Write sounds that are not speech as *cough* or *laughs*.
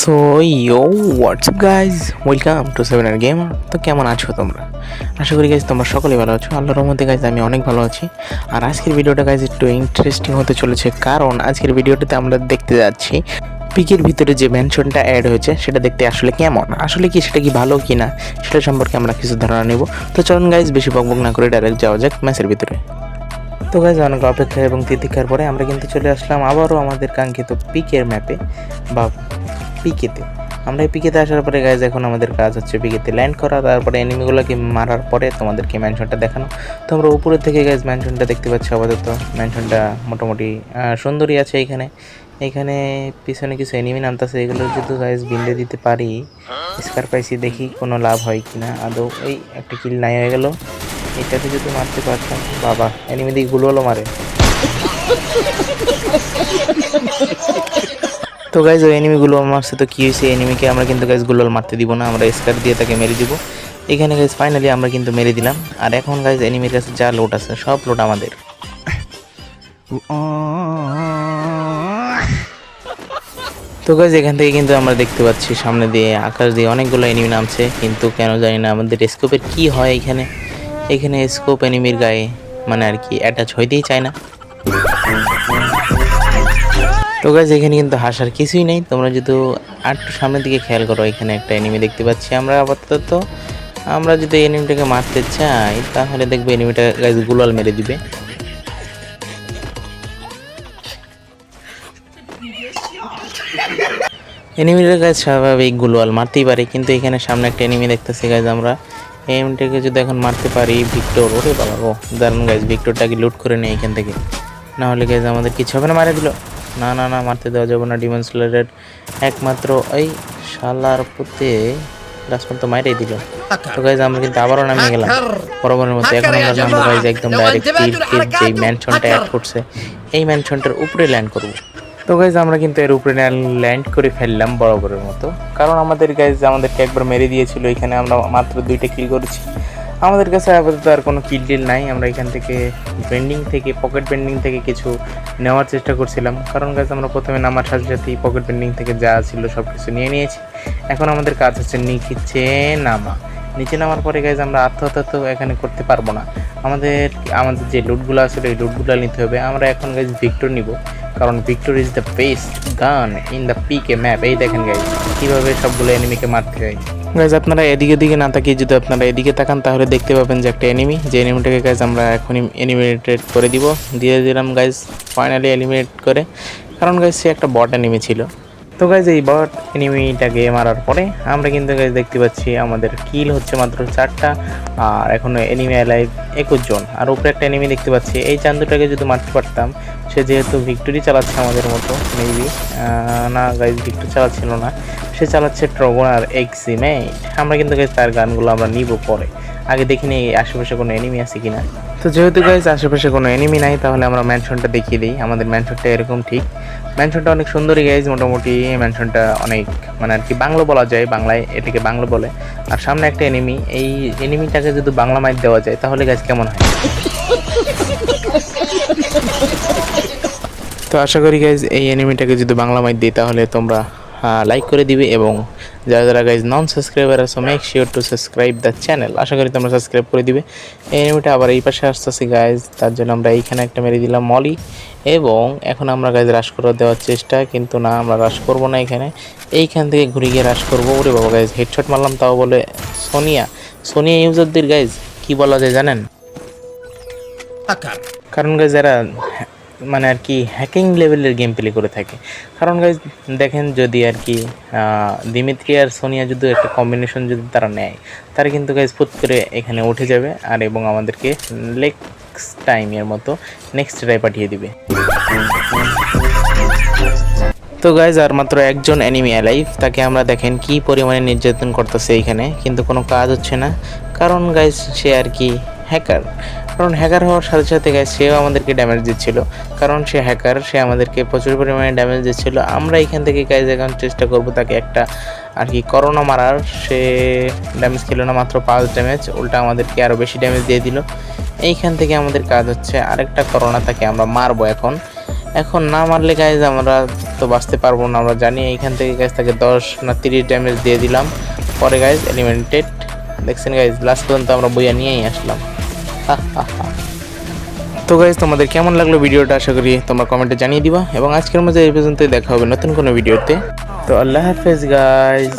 So yo what's up guys? Welcome to seven R gamer তো কেমন আছো তোমরা? আশা করি গাইজ তোমরা সকলেই ভালো আছো। আল্লাহর রহমতে গাইজ আমি অনেক ভালো আছি। আর আজকের ভিডিওটা গাইজ একটু ইন্টারেস্টিং হতে চলেছে কারণ আজকের ভিডিওটাতে আমরা দেখতে যাচ্ছি পিকের ভিতরে যে ম্যানশনটা অ্যাড হয়েছে, সেটা দেখতে আসলে কেমন? আসলে কি, সেটা কি ভালো কি না সেটা সম্পর্কে আমরা কিছু ধারণা নেব। তো চলুন গাইজ, বেশি বকবক না করে ডাইরেক্ট যাওয়া যাক ম্যাচের ভিতরে। তো গাইজ, অনেক অপেক্ষা এবং তিতিক্ষার পরে আমরা কিন্তু চলে আসলাম আবারও আমাদের কাঙ্ক্ষিত পিকের ম্যাপে বা পিকেতে। আমরা পিকেতে আসার পরে গাইজ এখন আমাদের কাজ হচ্ছে পিকেতে ল্যান্ড করা। তারপরে এনিমিগুলোকে মারার পরে তোমাদেরকে ম্যানশনটা দেখানো। তো আমরা উপরে থেকে গাইজ ম্যানশনটা দেখতে পাচ্ছি আপাতত। ম্যানশনটা মোটামুটি আহ, সুন্দরই আছে এখানে। এখানে পিছনে কিছু এনিমি নামতেছে। এগুলো যদি গাইজ বিন্দে দিতে পারি স্কার পাইছি দেখি কোনো লাভ হয় কিনা। আদৌ এই একটা কিল নাই হয়ে গেল। এটাতে যদি মারতে পারতাম বাবা এনিমি দিকে গুলো মারে। *laughs* তো গাইজ ওই এনিমিগুলো মারছে, তো কী হয়েছে? এনিমিকে আমরা কিন্তু গাইজ গুলোল মারতে দিব না, আমরা স্কার দিয়ে তাকে মেরে দিব। এখানে গাইজ ফাইনালি আমরা কিন্তু মেরে দিলাম। আর এখন গাইজ এনিমির কাছে যা লোড আছে, সব লোড আমাদের। তো গাইজ এখান থেকে কিন্তু আমরা দেখতে পাচ্ছি, সামনে দিয়ে, আকাশ দিয়ে অনেকগুলো এনিমি নামছে। কিন্তু কেন জানি না আমাদের স্কোপের কি হয় এখানে। এখানে স্কোপ এনিমির গায়ে মানে আর কি অ্যাটাচ হইতেই চায় না। তো গাইজ এখানে কিন্তু হাসার কিছুই নেই। তোমরা যদি আরেকটু সামনের দিকে খেয়াল করো, এখানে একটা এনিমি দেখতে পাচ্ছি আমরা আপাতত। আমরা যদি এনিমিটাকে মারতে চাই, তাহলে দেখব এনিমিটা গাইজ গুলাল মেরে দিবে। এনিমিটার গাছ স্বাভাবিক গুলোয়াল মারতেই পারে, কিন্তু এখানে সামনে একটা এনিমি দেখতেছি গাইজ আমরা। এনিমিটাকে যদি এখন মারতে পারি ভিক্টর ওরে বাবা ও দারুণ গাইজ ভিক্টরটাকে লুট করে নেই এখান থেকে। না হলে গাইজ আমাদের কিছু হবে না, মারে দিল। না না না মারতে দেওয়া যাবে না ডিমন স্লেটের একমাত্র এই শালার পুঁতে লাস্ট পর্যন্ত মাইরেই দিল। তো গাইজ আমরা কিন্তু আবারও নামিয়ে গেলাম। বরাবরের মতো এখন আমরা নামবো গাইজ একদম ডাইরেক্ট তীরকে যেই ম্যানশনটা অ্যাড করছে এই ম্যানশনটার উপরে ল্যান্ড করব। তো গাইজ আমরা কিন্তু এর উপরে ল্যান্ড করে ফেললাম বরাবরের মতো। কারণ আমাদের গাইজ আমাদেরকে একবার মেরে দিয়েছিল এখানে আমরা মাত্র দুইটা কিল করেছি। আমাদের কাছে আপাতত আর কোনো কিল নাই। আমরা এখান থেকে বেন্ডিং থেকে পকেট বেন্ডিং থেকে কিছু নেওয়ার চেষ্টা করছিলাম। কারণ গাইজ আমরা প্রথমে নামার সাথে সাথেই পকেট বেন্ডিং থেকে যা ছিল সব কিছু নিয়ে নিয়েছি। এখন আমাদের কাজ হচ্ছে নিচে নামা। নিচে নামার পরে গাইজ আমরা আত্মহত্যা তো এখানে করতে পারব না। আমাদের আমাদের যে লুটগুলো আছে এই লুটগুলো নিতে হবে। আমরা এখন গাইজ ভিক্টর নিব। কারণ Victor is the best gun in the PK map এই দেখেন গাইজ কীভাবে সবগুলো এনিমিকে মারতে হয়। গাইজ আপনারা এদিকে দিকে না তাকিয়ে যদি আপনারা এদিকে তাকান, তাহলে দেখতে পাবেন যে একটা এনিমি যে এনিমিটাকে গাইজ আমরা এখনই এলিমিনেটেড করে দিব। দিয়ে দিলাম গাইজ ফাইনালি এলিমিনেট করে। কারণ গাইজ সে একটা বট এনিমি ছিল। তো গাইজ এই বট এনিমিটাকে মারার পরে আমরা কিন্তু গাইজ দেখতে পাচ্ছি আমাদের কিল হচ্ছে মাত্র চারটা, আর এখনও এনিমি অ্যালাইভ একুশ জন। আর উপরে একটা এনিমি দেখতে পাচ্ছি। এই চান্দুটাকে যদি মারতে পারতাম সে যেহেতু ভিক্টোরি চালাচ্ছে আমাদের মতো মেবি না গাইজ ভিক্টোর চালাচ্ছিল না। সে চালাচ্ছে ট্রগন আর এক্সিমেট আমরা কিন্তু গাইজ তার গানগুলো আমরা নিব পরে। আগে দেখিনি আশেপাশে কোনো এনিমি আছে কিনা। তো যেহেতু গাইজ আশেপাশে কোনো এনিমি নাই, তাহলে আমরা ম্যানশনটা দেখিয়ে দিই। আমাদের ম্যানশনটা এরকম ঠিক। ম্যানশনটা অনেক সুন্দরই গাইজ মোটামুটি ম্যানশনটা অনেক মানে আর কি বাংলা বলা যায়, বাংলায় এটাকে বাংলা বলে। আর সামনে একটা এনিমি এই এনিমিটাকে যদি বাংলা মাইক দেওয়া যায়, তাহলে গাইজ কেমন হয়? তো আশা করি গাইজ এই এনিমিটাকে যদি বাংলা মাইক দিই, তাহলে তোমরা লাইক করে দিবে এবং যারা যারা গাইজ নন সাবস্ক্রাইবার আছো make sure to subscribe the channel আশা করি তোমরা সাবস্ক্রাইব করে দিবে। এই এনিমিটা আবার এই পাশে আসতেছি গাইজ তার জন্য আমরা এইখানে একটা মেরে দিলাম মলি। এবং এখন আমরা গাইজ রাশ করে দেওয়ার চেষ্টা, কিন্তু না, আমরা রাশ করব না এখানে। এইখান থেকে ঘুরে গিয়ে রাশ করব। ওরে বাবা গাইজ হেডশট মারলাম, তাও বলে সোনিয়া। সোনিয়া ইউজারদের গাইজ কি বলা যায় জানেন? কারণ গাইজ এরা মানে আর কি হ্যাকিং লেভেলের গেম প্লে করে থাকে, কারণ গাইজ দেখেন যদি আর কি দিমিত্রি আর সোনিয়া যদি একটা কম্বিনেশন যদি তারা নেয়, তারা কিন্তু গাইজ ফুট করে এখানে উঠে যাবে আর এবং আমাদেরকে নেক্সট টাইমের মতো নেক্সট ট্রাই পাঠিয়ে দিবে। তো গাইজ আর মাত্র একজন অ্যানিমি অ্যালাইভ তাকে আমরা দেখেন কি পরিমাণে নির্যাতন করতেছে এইখানে কিন্তু কোনো কাজ হচ্ছে না, কারণ গাইজ সে আর কি হ্যাকার কারণ হ্যাকার হওয়ার সাথে সাথে গাইজ সেও আমাদেরকে ড্যামেজ দিচ্ছিল। কারণ সে হ্যাকার সে আমাদেরকে প্রচুর পরিমাণে ড্যামেজ দিচ্ছিল। আমরা এখান থেকে গাইজ এখন চেষ্টা করব তাকে একটা আর কি করোনা মারার। সে ড্যামেজ ছিল না, মাত্র পাঁচ ড্যামেজ উল্টা আমাদেরকে আরও বেশি ড্যামেজ দিয়ে দিল। এইখান থেকে আমাদের কাজ হচ্ছে আরেকটা করোনা তাকে আমরা মারবো এখন। এখন না মারলে গাইজ আমরা তো বাঁচতে পারব না, আমরা জানি এইখান থেকে গাইজ তাকে দশ না তিরিশ ড্যামেজ দিয়ে দিলাম। পরে গাইজ এলিমেন্টেড দেখছেন গাইজ লাস্ট পর্যন্ত আমরা বইয়া নিয়েই আসলাম। তো গাইজ তোমাদের কেমন লাগল ভিডিওটা? আশা করি তোমরা কমেন্টে জানিয়ে দিবা। এবং আজকের মধ্যে এই পর্যন্তই দেখা হবে নতুন কোনো ভিডিওতে তো। আল্লাহ হাফেজ গাইজ